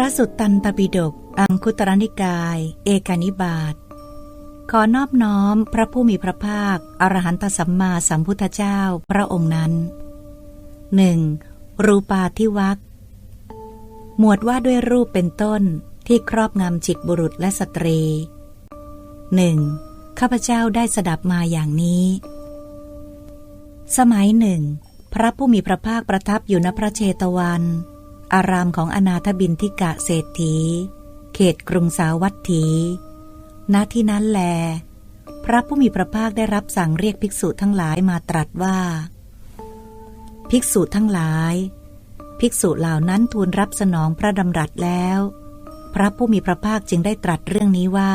ระสุตตันตปิฎกอังคุตรนิกาย เอกานิบาตขอนอบน้อมพระผู้มีพระภาค อรหันตสัมมาสัมพุทธเจ้าพระองค์นั้นหนึ่งรูปาทิวักหมวดว่าด้วยรูปเป็นต้นที่ครอบงำจิตบุรุษและสตรีหนึ่งข้าพเจ้าได้สดับมาอย่างนี้ สมัยหนึ่ง พระผู้มีพระภาคประทับอยู่ณพระเชตวัน อารามของอนาถบินทิกะเศรษฐี เขตกรุงสาวัตถี ณ ที่นั้นแล พระผู้มีพระภาคได้รับสั่งเรียกภิกษุทั้งหลายมาตรัสว่า ภิกษุทั้งหลาย ภิกษุเหล่านั้นทูลรับสนองพระดำรัสแล้ว พระผู้มีพระภาคจึงได้ตรัสเรื่องนี้ว่า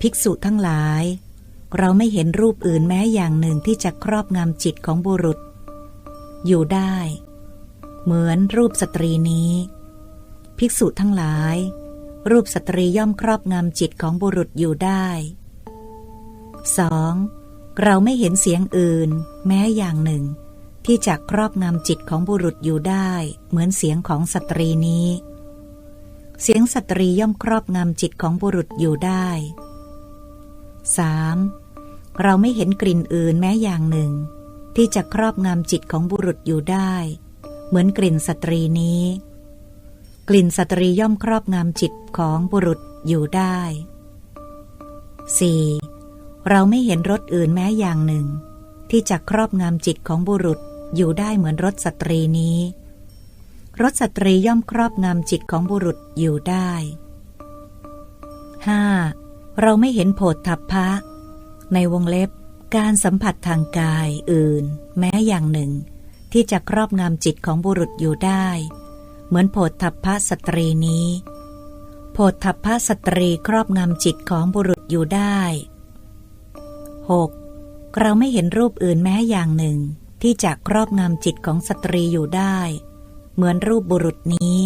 ภิกษุทั้งหลาย เราไม่เห็นรูปอื่นแม้อย่างหนึ่งที่จะครอบงำจิตของบุรุษ อยู่ได้ เหมือนรูปสตรีนี้ ภิกษุทั้งหลาย รูปสตรีย่อมครอบงำจิตของบุรุษอยู่ได้ 2. เราไม่เห็นเสียงอื่น แม้อย่างหนึ่ง ที่จะครอบงำจิตของบุรุษอยู่ได้ เหมือนเสียงของสตรีนี้ เสียงสตรีย่อมครอบงำจิตของบุรุษอยู่ได้ 3. เราไม่เห็นกลิ่นอื่นแม้อย่างหนึ่ง ที่จะครอบงำจิตของบุรุษอยู่ได้ เหมือนกลิ่นสตรีนี้ กลิ่นสตรีย่อมครอบงำจิตของบุรุษอยู่ได้ 4. เราไม่เห็นรสอื่นแม้อย่างหนึ่ง ที่จะครอบงำจิตของบุรุษอยู่ได้เหมือนรสสตรีนี้รสสตรีย่อมครอบงำจิตของบุรุษอยู่ได้ 5. เราไม่เห็นโผฏฐัพพะ ในวงเล็บการสัมผัสทางกายอื่น แม้อย่างหนึ่ง ที่จะครอบงำจิตของบุรุษอยู่ได้ เหมือนโผฏฐัพพะสตรีนี้โผฏฐัพพะสตรีครอบงำจิตของบุรุษอยู่ได้ 6. เราไม่เห็นรูปอื่นแม้อย่างหนึ่ง ที่จะครอบงำจิตของสตรีอยู่ได้ เหมือนรูปบุรุษนี้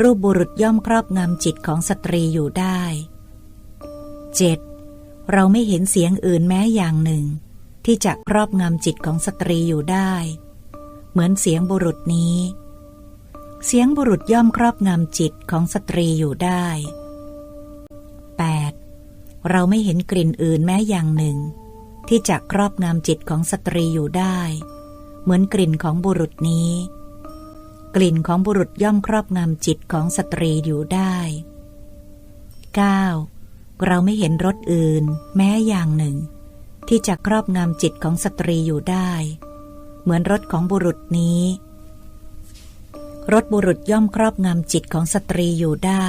รูปบุรุษย่อมครอบงำจิตของสตรีอยู่ได้ 7. เราไม่เห็นเสียงอื่นแม้อย่างหนึ่ง ที่จะครอบงำจิตของสตรีอยู่ได้ เหมือนเสียงบุรุษนี้ เสียงบุรุษย่อมครอบงำจิตของสตรีอยู่ได้ 8. เราไม่เห็นกลิ่นอื่นแม้อย่างหนึ่ง ที่จะครอบงำจิตของสตรีอยู่ได้ เหมือนกลิ่นของบุรุษนี้ กลิ่นของบุรุษย่อมครอบงำจิตของสตรีอยู่ได้ 9. เราไม่เห็นรสอื่น แม้อย่างหนึ่ง ที่จะครอบงำจิตของสตรีอยู่ได้ เหมือนรสของบุรุษนี้รสบุรุษย่อมครอบงำจิตของสตรีอยู่ได้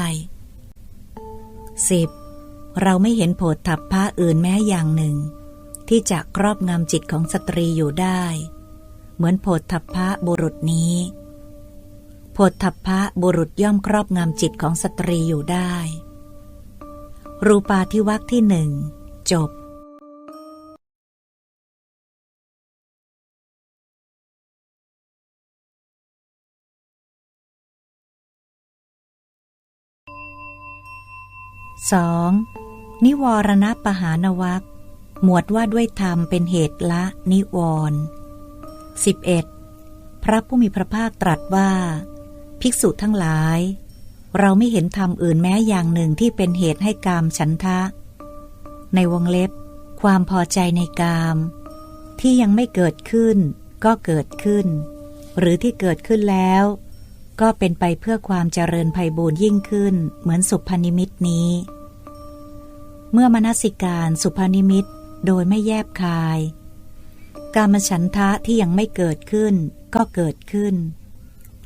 10. เราไม่เห็นโผฏฐัพพะอื่นแม้อย่างหนึ่ง ที่จะครอบงำจิตของสตรีอยู่ได้ เหมือนโผฏฐัพพะบุรุษนี้โผฏฐัพพะบุรุษย่อมครอบงำจิตของสตรีอยู่ได้ รูปาทิวักที่หนึ่งจบ 2. นิวรณปหานวักหมวดว่าด้วยธรรมเป็นเหตุละนิวรณ์ 11. พระผู้มีพระภาคตรัสว่า ภิกษุทั้งหลาย เราไม่เห็นธรรมอื่นแม้อย่างหนึ่งที่เป็นเหตุให้กามฉันทะ ในวงเล็บ ความพอใจในกาม ที่ยังไม่เกิดขึ้นก็เกิดขึ้น หรือที่เกิดขึ้นแล้ว ก็เป็นไปเพื่อความเจริญภัยบูรยิ่งขึ้น เหมือนสุภนิมิตนี้ เมื่อมนสิการสุภนิมิตโดยไม่แยบคาย การมฉันทะที่ยังไม่เกิดขึ้นก็เกิดขึ้น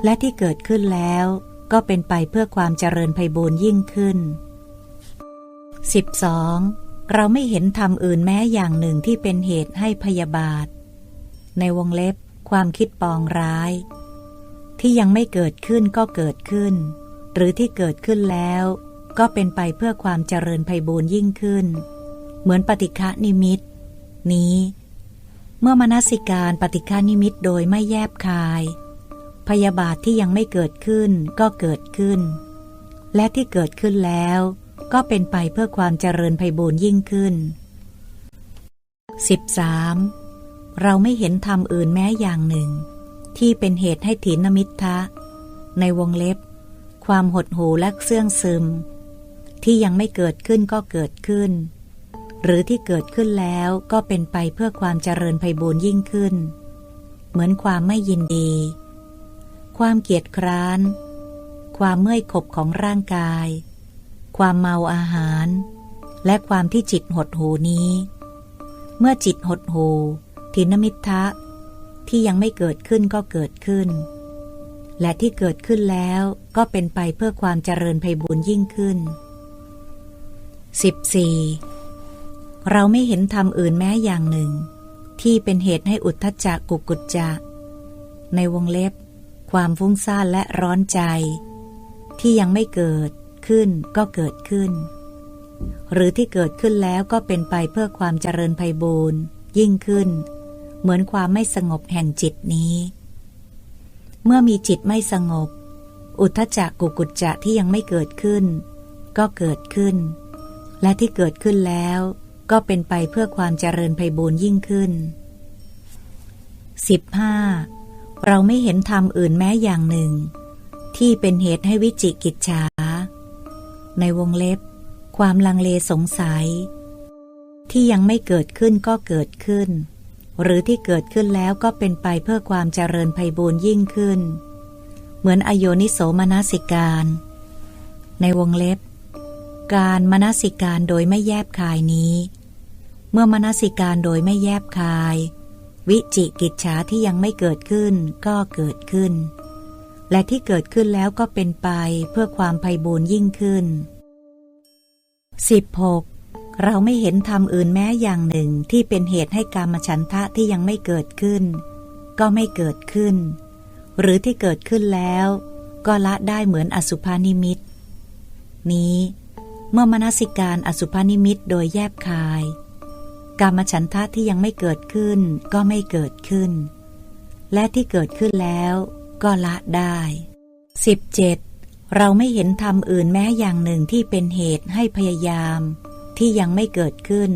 และที่เกิดขึ้นแล้วก็เป็นไปเพื่อความเจริญภัยบูรยิ่งขึ้น 12. เราไม่เห็นธรรมอื่นแม้อย่างหนึ่งที่เป็นเหตุให้พยาบาท ในวงเล็บความคิดปองร้าย ที่ยังไม่เกิดขึ้นก็เกิดขึ้น หรือที่เกิดขึ้นแล้ว ก็เป็นไปเพื่อความเจริญภัยบูรยิ่งขึ้น เหมือนปฏิฆะนิมิต นี้ เมื่อมนสิการปฏิฆานิมิตโดยไม่แยบคาย พยาบาทที่ยังไม่เกิดขึ้นก็เกิดขึ้น และที่เกิดขึ้นแล้ว ก็เป็นไปเพื่อความเจริญภัยบูรยิ่งขึ้น 13. เราไม่เห็นธรรมอื่นแม้อย่างหนึ่ง ที่เป็นเหตุให้ถีนมิทธะ ในวงเล็บ ความหดหูและเสื่องซึม ที่ยังไม่เกิดขึ้นก็เกิดขึ้น หรือที่เกิดขึ้นแล้วก็เป็นไปเพื่อความเจริญไพบูรยิ่งขึ้น เหมือนความไม่ยินดี ความเกียจคร้าน ความเมื่อยขบของร่างกาย ความเมาอาหาร และความที่จิตหดหูนี้ เมื่อจิตหดหูทินมิทะ ที่ยังไม่เกิดขึ้นก็เกิดขึ้น และที่เกิดขึ้นแล้วก็เป็นไปเพื่อความเจริญไพบูรยิ่งขึ้น 14. เราไม่เห็นธรรมอื่นแม้อย่างหนึ่ง ที่เป็นเหตุให้อุทธจักกุกุจจะ ในวงเล็บ ความฟุ้งซ่านและร้อนใจ ที่ยังไม่เกิดขึ้นก็เกิดขึ้น หรือที่เกิดขึ้นแล้วก็เป็นไปเพื่อความเจริญไพบูรยิ่งขึ้น เหมือนความไม่สงบแห่งจิตนี้ เมื่อมีจิตไม่สงบ อุทธจักกุกุจจะที่ยังไม่เกิดขึ้น ก็เกิดขึ้น และที่เกิดขึ้นแล้วก็เป็นไปเพื่อความเจริญไพบูรยิ่งขึ้น 15. เราไม่เห็นธรรมอื่นแม้อย่างหนึ่ง ที่เป็นเหตุให้วิจิกิจฉา ในวงเล็บ ความลังเลสงสัย ที่ยังไม่เกิดขึ้นก็เกิดขึ้น หรือที่เกิดขึ้นแล้วก็เป็นไปเพื่อความเจริญไพบูรยิ่งขึ้น เหมือนอโยนิโสมนสิการ ในวงเล็บ การมนสิการโดยไม่แยบคายนี้ เมื่อมนสิการโดยไม่แยบคาย วิจิกิจฉาที่ยังไม่เกิดขึ้นก็เกิดขึ้น และที่เกิดขึ้นแล้วก็เป็นไปเพื่อความไพบูรยิ่งขึ้น 16. เราไม่เห็นธรรมอื่นแม้อย่างหนึ่งที่เป็นเหตุให้การมฉันทะที่ยังไม่เกิดขึ้น ก็ไม่เกิดขึ้น หรือที่เกิดขึ้นแล้ว ก็ละได้เหมือนอสุภานิมิต นี้ เมื่อมนสิการอสุภานิมิตโดยแยบคาย การมฉันทะที่ยังไม่เกิดขึ้น ก็ไม่เกิดขึ้น และที่เกิดขึ้นแล้ว ก็ละได้ 17. เราไม่เห็นธรรมอื่นแม้อย่างหนึ่งที่เป็นเหตุให้พยายาม ที่ยังไม่เกิดขึ้น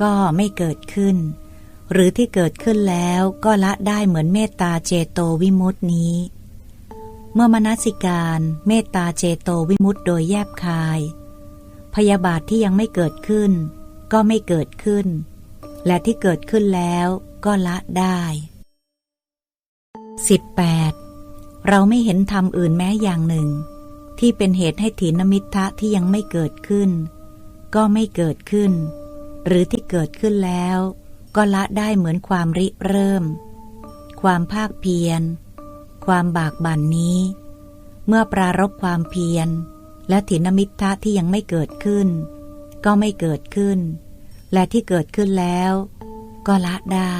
ก็ไม่เกิดขึ้น หรือที่เกิดขึ้นแล้วก็ละได้เหมือนเมตตาเจโตวิมุตินี้ เมื่อมนสิการเมตตาเจโตวิมุตต์โดยแยบคาย พยาบาทที่ยังไม่เกิดขึ้น ก็ไม่เกิดขึ้น และที่เกิดขึ้นแล้วก็ละได้ 18. เราไม่เห็นธรรมอื่นแม้อย่างหนึ่ง ที่เป็นเหตุให้ถีนมิทะที่ยังไม่เกิดขึ้น ก็ไม่เกิดขึ้น หรือที่เกิดขึ้นแล้ว ก็ละได้เหมือนความริเริ่ม ความภาคเพียร ความบากบั่นนี้ เมื่อปรารบความเพียร และถินมิทะที่ยังไม่เกิดขึ้น ก็ไม่เกิดขึ้น และที่เกิดขึ้นแล้ว ก็ละได้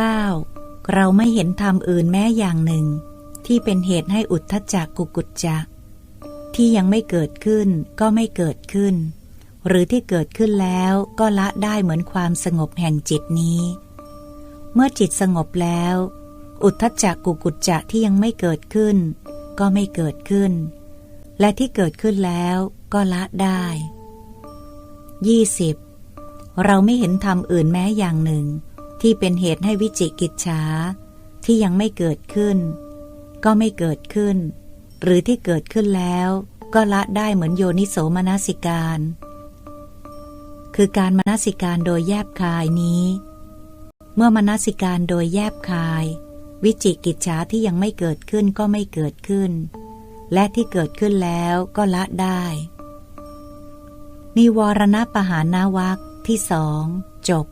19. เราไม่เห็นธรรมอื่นแม้อย่างหนึ่ง ที่เป็นเหตุให้อุทธจักกุกุจจะ ที่ยังไม่เกิดขึ้นก็ไม่เกิดขึ้น หรือที่เกิดขึ้นแล้วก็ละได้เหมือนความสงบแห่งจิตนี้ เมื่อจิตสงบแล้ว อุทธจักกุกุจจะที่ยังไม่เกิดขึ้น ก็ไม่เกิดขึ้น และที่เกิดขึ้นแล้วก็ละได้ 20. เราไม่เห็นธรรมอื่นแม้อย่างหนึ่ง ที่เป็นเหตุให้วิจิกิจฉาที่ยังไม่เกิดขึ้น ก็ไม่เกิดขึ้น หรือที่เกิดขึ้นแล้ว ก็ละได้เหมือนโยนิโสมนสิการ คือการมนสิการโดยแยบคายนี้ เมื่อมนสิการโดยแยบคาย วิจิกิจฉาที่ยังไม่เกิดขึ้นก็ไม่เกิดขึ้น และที่เกิดขึ้นแล้วก็ละได้นิวรณปหานาวักที่สองจบ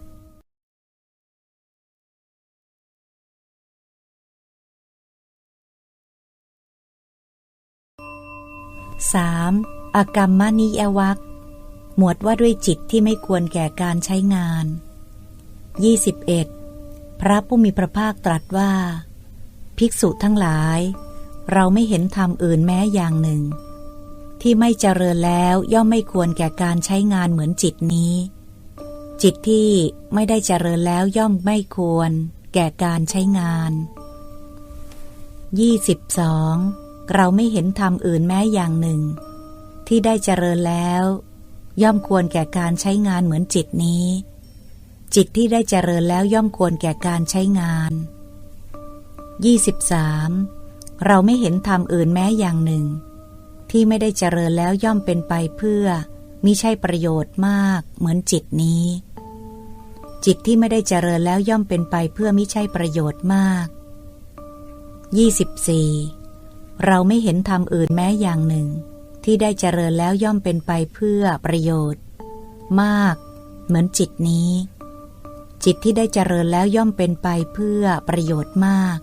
3. อกรรมนิยวักหมวดว่าด้วยจิตที่ไม่ควรแก่การใช้งาน 21. พระผู้มีพระภาคตรัสว่า ภิกษุทั้งหลาย เราไม่เห็นธรรมอื่นแม้อย่างหนึ่ง ที่ไม่เจริญแล้วย่อมไม่ควรแก่การใช้งานเหมือนจิตนี้ จิตที่ไม่ได้เจริญแล้วย่อมไม่ควร แก่การใช้งาน 22. เราไม่เห็นธรรมอื่นแม้อย่างหนึ่ง ที่ได้เจริญแล้ว ย่อมควรแก่การใช้งานเหมือนจิตนี้ จิตที่ได้เจริญแล้วย่อมควรแก่การใช้งาน 23. เราไม่เห็นธรรมอื่นแม้อย่างหนึ่ง ที่ไม่ได้เจริญแล้วย่อมเป็นไปเพื่อมิใช่ประโยชน์มากเหมือนจิตนี้ จิตที่ไม่ได้เจริญแล้วย่อมเป็นไปเพื่อมิใช่ประโยชน์มาก 24. เราไม่เห็นธรรมอื่นแม้อย่างหนึ่ง ที่ได้เจริญแล้วย่อมเป็นไปเพื่อประโยชน์ มาก เหมือนจิตนี้ จิตที่ได้เจริญแล้วย่อมเป็นไปเพื่อประโยชน์มาก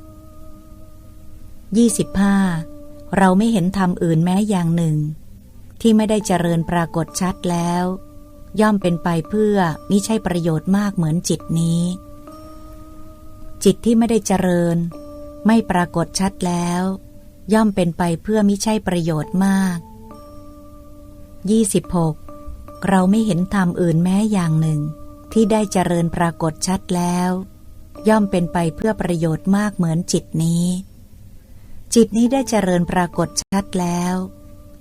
25. เราไม่เห็นธรรมอื่นแม้อย่างหนึ่ง ที่ไม่ได้เจริญปรากฏชัดแล้ว ย่อมเป็นไปเพื่อมิใช่ประโยชน์มากเหมือนจิตนี้ จิตที่ไม่ได้เจริญ ไม่ปรากฏชัดแล้ว ย่อมเป็นไปเพื่อมิใช่ประโยชน์มาก 26. เราไม่เห็นธรรมอื่นแม้อย่างหนึ่ง ที่ได้เจริญปรากฏชัดแล้ว ย่อมเป็นไปเพื่อประโยชน์มากเหมือนจิตนี้ จิตนี้ได้เจริญปรากฏชัดแล้ว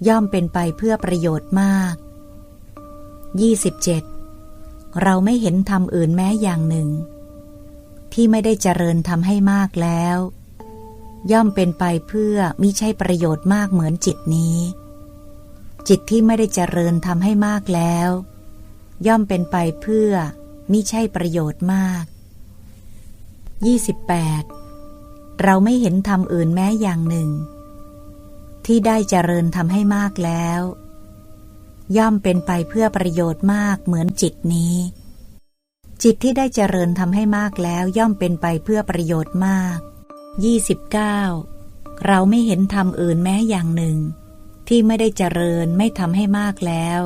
ย่อมเป็นไปเพื่อประโยชน์มาก 27. เราไม่เห็นธรรมอื่นแม้อย่างหนึ่ง ที่ไม่ได้เจริญทำให้มากแล้ว ย่อมเป็นไปเพื่อมิใช่ประโยชน์มากเหมือนจิตนี้ จิตที่ไม่ได้เจริญทำให้มากแล้ว ย่อมเป็นไปเพื่อมิใช่ประโยชน์มาก 28. เราไม่เห็นธรรมอื่นแม้อย่างหนึ่ง ที่ได้เจริญทำให้มากแล้ว ย่อมเป็นไปเพื่อประโยชน์มากเหมือนจิตนี้ จิตที่ได้เจริญทำให้มากแล้วย่อมเป็นไปเพื่อประโยชน์มาก 29. เราไม่เห็นธรรมอื่นแม้อย่างหนึ่ง ที่ไม่ได้เจริญไม่ทำให้มากแล้ว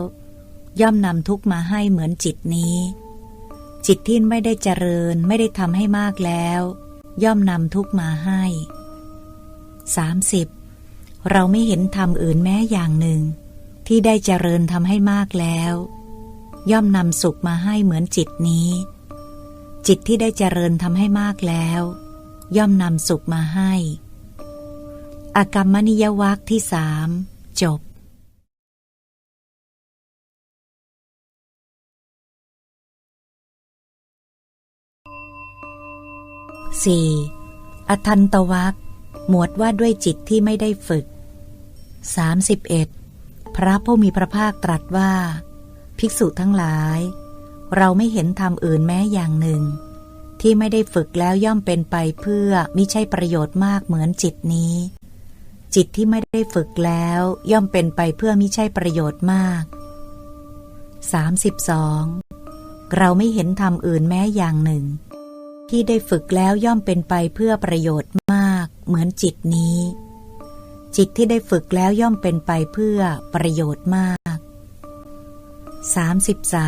ย่อมนำทุกมาให้เหมือนจิตนี้ จิตที่ไม่ได้เจริญไม่ได้ทำให้มากแล้ว ย่อมนำทุกมาให้ 30. เราไม่เห็นธรรมอื่นแม้อย่างหนึ่ง ที่ได้เจริญทำให้มากแล้ว ย่อมนำสุขมาให้เหมือนจิตนี้ จิตที่ได้เจริญทำให้มากแล้ว ย่อมนำสุขมาให้ อากรรมนิยวัคที่สามจบ 4. อทันตวักหมวดว่าด้วยจิตที่ไม่ได้ฝึก 31. พระผู้มีพระภาคตรัสว่า ภิกษุทั้งหลาย เราไม่เห็นธรรมอื่นแม้อย่างหนึ่ง ที่ไม่ได้ฝึกแล้วย่อมเป็นไปเพื่อมิใช่ประโยชน์มากเหมือนจิตนี้ จิตที่ไม่ได้ฝึกแล้วย่อมเป็นไปเพื่อมิใช่ประโยชน์มาก 32. เราไม่เห็นธรรมอื่นแม้อย่างหนึ่ง ที่ได้ฝึกแล้วย่อมเป็นไปเพื่อประโยชน์มาก เหมือนจิตนี้ จิตที่ได้ฝึกแล้วย่อมเป็นไปเพื่อประโยชน์มาก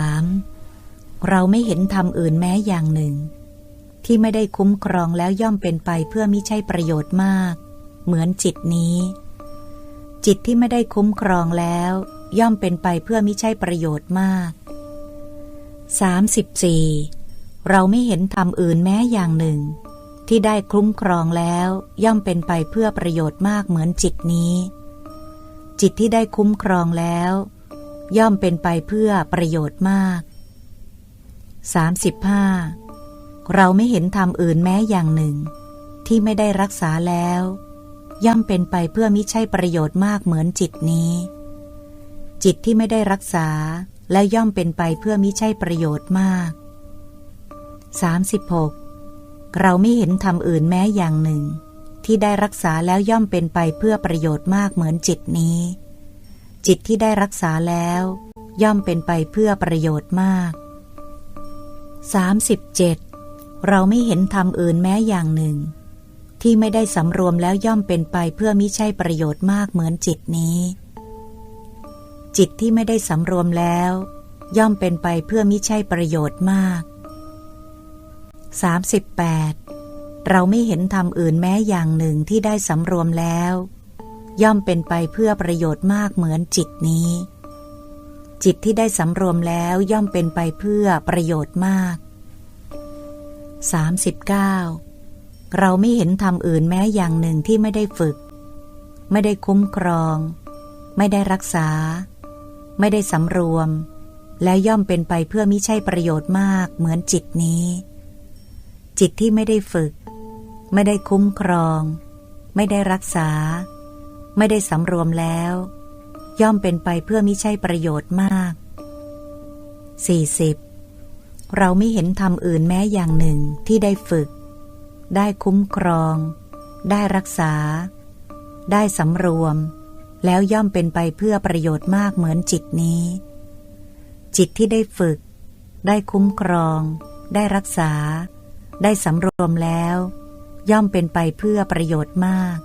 33. เราไม่เห็นธรรมอื่นแม้อย่างหนึ่ง ที่ไม่ได้คุ้มครองแล้วย่อมเป็นไปเพื่อมิใช่ประโยชน์มาก เหมือนจิตนี้ จิตที่ไม่ได้คุ้มครองแล้ว ย่อมเป็นไปเพื่อมิใช่ประโยชน์มาก 34. เราไม่เห็นธรรมอื่นแม้อย่างหนึ่ง ที่ได้คุ้มครองแล้วย่อมเป็นไปเพื่อประโยชน์มากเหมือนจิตนี้ จิตที่ได้คุ้มครองแล้ว ย่อมเป็นไปเพื่อประโยชน์มาก 35. เราไม่เห็นธรรมอื่นแม้อย่างหนึ่ง ที่ไม่ได้รักษาแล้ว ย่อมเป็นไปเพื่อมิใช่ประโยชน์มากเหมือนจิตนี้ จิตที่ไม่ได้รักษาและย่อมเป็นไปเพื่อมิใช่ประโยชน์มาก 36. เราไม่เห็นธรรมอื่นแม้อย่างหนึ่ง ที่ได้รักษาแล้วย่อมเป็นไปเพื่อประโยชน์มากเหมือนจิตนี้ จิตที่ได้รักษาแล้ว ย่อมเป็นไปเพื่อประโยชน์มาก 37. เราไม่เห็นธรรมอื่นแม้อย่างหนึ่ง ที่ไม่ได้สำรวมแล้วย่อมเป็นไปเพื่อมิใช่ประโยชน์มากเหมือนจิตนี้ จิตที่ไม่ได้สำรวมแล้ว ย่อมเป็นไปเพื่อมิใช่ประโยชน์มาก 38. เราไม่เห็นธรรมอื่นแม้อย่างหนึ่งที่ได้สำรวมแล้ว ย่อมเป็นไปเพื่อประโยชน์มากเหมือนจิตนี้จิตที่ได้สำรวมแล้วย่อมเป็นไปเพื่อประโยชน์มาก 39. เราไม่เห็นธรรมอื่นแม้อย่างหนึ่งที่ไม่ได้ฝึก ไม่ได้คุ้มครอง ไม่ได้รักษา ไม่ได้สำรวม และย่อมเป็นไปเพื่อมิใช่ประโยชน์มากเหมือนจิตนี้ จิตที่ไม่ได้ฝึก ไม่ได้คุ้มครอง ไม่ได้รักษา ไม่ได้สำรวมแล้ว ย่อมเป็นไปเพื่อมิใช่ประโยชน์มาก 40. เราไม่เห็นธรรมอื่นแม้อย่างหนึ่งที่ได้ฝึก ได้คุ้มครอง ได้รักษา ได้สำรวม แล้วย่อมเป็นไปเพื่อประโยชน์มากเหมือนจิตนี้ จิตที่ได้ฝึก ได้คุ้มครอง ได้รักษา ได้สำรวมแล้ว ย่อมเป็นไปเพื่อประโยชน์มาก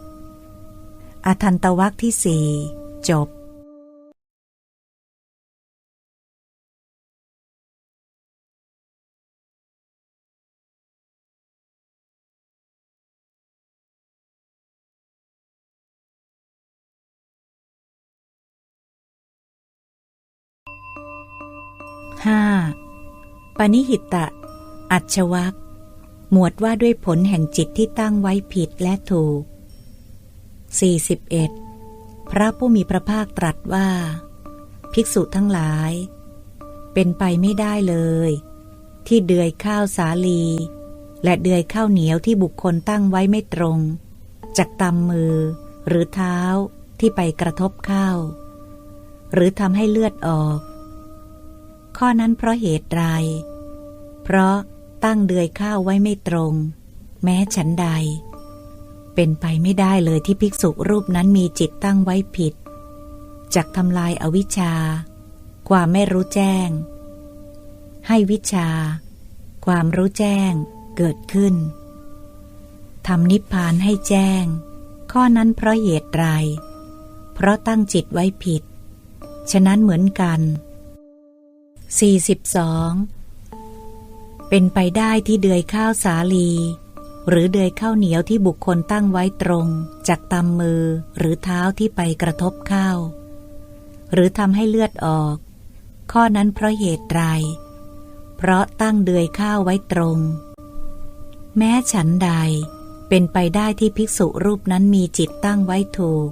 อทันตวักที่สี่จบ 5. ปณิหิตะ อัจวักหมวดว่าด้วยผลแห่งจิตที่ตั้งไว้ผิดและถูก 41. พระผู้มีพระภาคตรัสว่า ภิกษุทั้งหลาย เป็นไปไม่ได้เลย ที่เดือยข้าวสาลี และเดือยข้าวเหนียวที่บุคคลตั้งไว้ไม่ตรง จากตำมือหรือเท้าที่ไปกระทบข้าวหรือทำให้เลือดออก ข้อนั้นเพราะเหตุไร เพราะตั้งเดือยข้าวไว้ไม่ตรง แม้ฉันใด เป็นไปไม่ได้เลยที่ภิกษุรูปนั้นมีจิตตั้งไว้ผิดจากทำลายอาวิชชา ความไม่รู้แจ้ง ให้วิชา ความรู้แจ้งเกิดขึ้นทำนิพพานให้แจ้ง ข้อนั้นเพราะเหตุไร เพราะตั้งจิตไว้ผิด ฉะนั้นเหมือนกัน 42 เป็นไปได้ที่เดือยข้าวสาลี หรือเดือยข้าวเหนียวที่บุคคลตั้งไว้ตรง จากตำมือหรือเท้าที่ไปกระทบข้าว หรือทำให้เลือดออก ข้อนั้นเพราะเหตุไรเพราะตั้งเดือยข้าวไว้ตรง แม้ฉันใด เป็นไปได้ที่ภิกษุรูปนั้นมีจิตตั้งไว้ถูก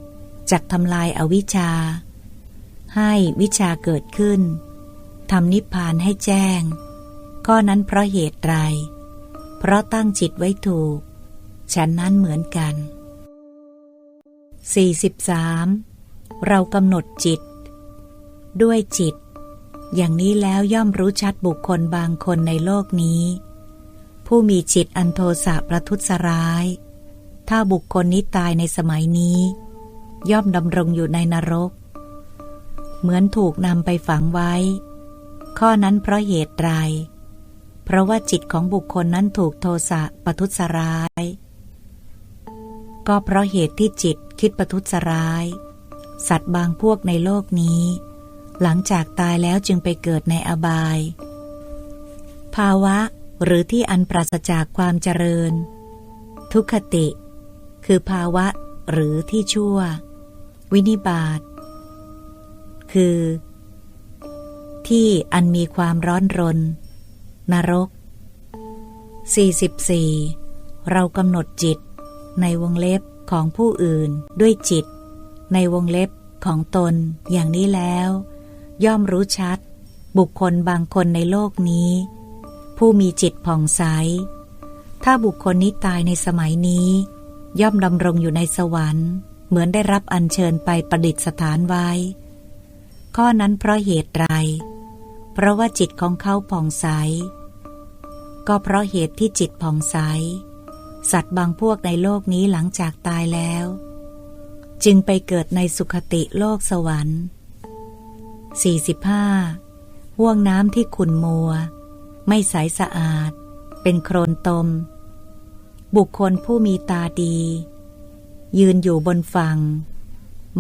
จากทำลายอาวิชชา ให้วิชาเกิดขึ้น ทำนิพพานให้แจ้งก็นั้นเพราะเหตุไร เพราะตั้งจิตไว้ถูก ฉันนั้นเหมือนกัน 43. เรากำหนดจิต ด้วยจิต อย่างนี้แล้วย่อมรู้ชัดบุคคลบางคนในโลกนี้ ผู้มีจิตอันโทสะประทุษร้าย ถ้าบุคคลนี้ตายในสมัยนี้ ย่อมดำรงอยู่ในนรก เหมือนถูกนำไปฝังไว้ ข้อนั้นเพราะเหตุไร เพราะว่าจิตของบุคคลนั้นถูกโทสะปทุสร้าย ก็เพราะเหตุที่จิตคิดปทุสร้าย สัตว์บางพวกในโลกนี้ หลังจากตายแล้วจึงไปเกิดในอบาย ภาวะหรือที่อันปราศจากความเจริญ ทุกขติ คือภาวะหรือที่ชั่ว วินิบาตคือ ที่อันมีความร้อนรน นรก 44. เรากำหนดจิต ในวงเล็บของผู้อื่นด้วยจิต ในวงเล็บของตนอย่างนี้แล้ว ย่อมรู้ชัด บุคคลบางคนในโลกนี้ ผู้มีจิตผ่องใส ถ้าบุคคลนี้ตายในสมัยนี้ ย่อมดำรงอยู่ในสวรรค์ เหมือนได้รับอัญเชิญไปประดิษฐานไว้ ข้อนั้นเพราะเหตุไร เพราะว่าจิตของเขาผ่องใส ก็เพราะเหตุที่จิตผ่องใส สัตว์บางพวกในโลกนี้หลังจากตายแล้ว จึงไปเกิดในสุขติโลกสวรรค์ 45. ห่วงน้ำที่ขุนมัว ไม่ใสสะอาด เป็นโครนตม บุคคลผู้มีตาดี ยืนอยู่บนฝั่ง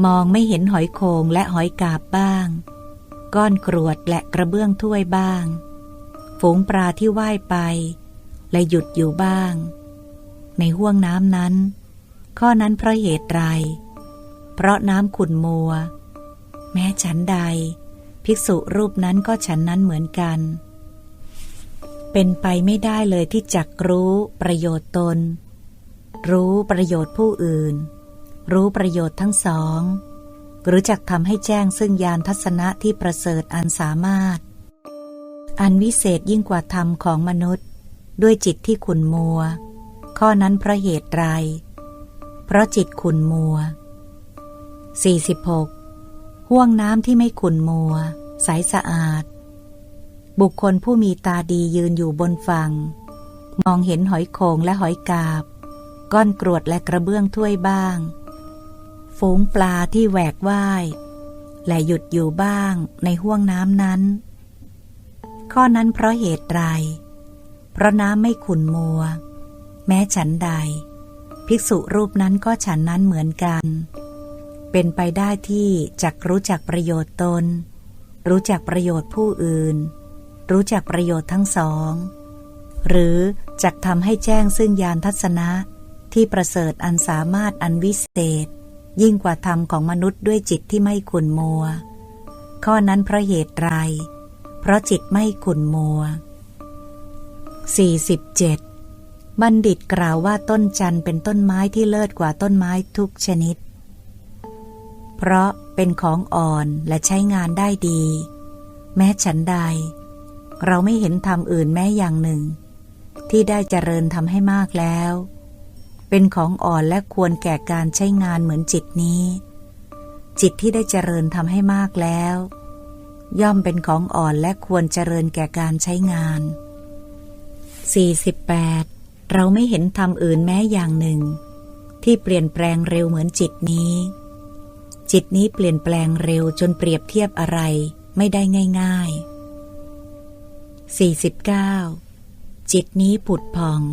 มองไม่เห็นหอยโคงและหอยกาบบ้าง ก้อนกรวดและกระเบื้องถ้วยบ้าง ฝูงปลาที่ว่ายไป และหยุดอยู่บ้าง ในห้วงน้ำนั้น ข้อนั้นเพราะเหตุไร เพราะน้ำขุ่นมัว แม้ฉันใด ภิกษุรูปนั้นก็ฉันนั้นเหมือนกัน เป็นไปไม่ได้เลยที่จักรู้ประโยชน์ตน รู้ประโยชน์ผู้อื่น รู้ประโยชน์ทั้งสอง หรือจักทำให้แจ้งซึ่งยานทัศนะที่ประเสริฐอันสามารถ อันวิเศษยิ่งกว่าธรรมของมนุษย์ ด้วยจิตที่ขุนมัว ข้อนั้นเพราะเหตุไร เพราะจิตขุนมัว 46. ห่วงน้ำที่ไม่ขุนมัว ใสสะอาด บุคคลผู้มีตาดียืนอยู่บนฝั่ง มองเห็นหอยโขงและหอยกาบ ก้อนกรวดและกระเบื้องถ้วยบ้าง ฝูงปลาที่แหวกว่ายและหยุดอยู่บ้างในห่วงน้ำนั้น ข้อนั้นเพราะเหตุไร เพราะน้ำไม่ขุนมัว แม้ฉันใด ภิกษุรูปนั้นก็ฉันนั้นเหมือนกัน เป็นไปได้ที่จักรู้จักประโยชน์ตน รู้จักประโยชน์ผู้อื่น รู้จักประโยชน์ทั้งสอง หรือจักทำให้แจ้งซึ่งญาณทัศนะที่ประเสริฐอันสามารถอันวิเศษ ยิ่งกว่าธรรมของมนุษย์ด้วยจิตที่ไม่ขุนมัว ข้อนั้นเพราะเหตุไร เพราะจิตไม่ขุนมัว 47. บัณฑิตกล่าวว่าต้นจันทร์เป็นต้นไม้ที่เลิศกว่าต้นไม้ทุกชนิด เพราะเป็นของอ่อนและใช้งานได้ดี แม้ฉันใด เราไม่เห็นธรรมอื่นแม้อย่างหนึ่ง ที่ได้เจริญทำให้มากแล้ว เป็นของอ่อนและควรแก่การใช้งานเหมือนจิตนี้ จิตที่ได้เจริญทำให้มากแล้ว ย่อมเป็นของอ่อนและควรเจริญแก่การใช้งาน 48. เราไม่เห็นธรรมอื่นแม้อย่างหนึ่ง ที่เปลี่ยนแปลงเร็วเหมือนจิตนี้ จิตนี้เปลี่ยนแปลงเร็วจนเปรียบเทียบอะไรไม่ได้ง่าย ๆ 49. จิตนี้ผุดพอง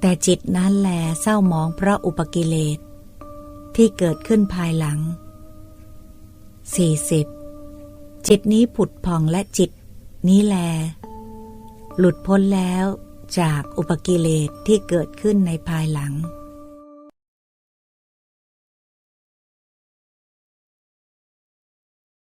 แต่จิตนั้นแลเศร้ามองเพราะอุปกิเลส ที่เกิดขึ้นภายหลัง 40. จิตนี้ผุดผ่องและจิต นี้แล หลุดพ้นแล้วจากอุปกิเลสที่เกิดขึ้นในภายหลัง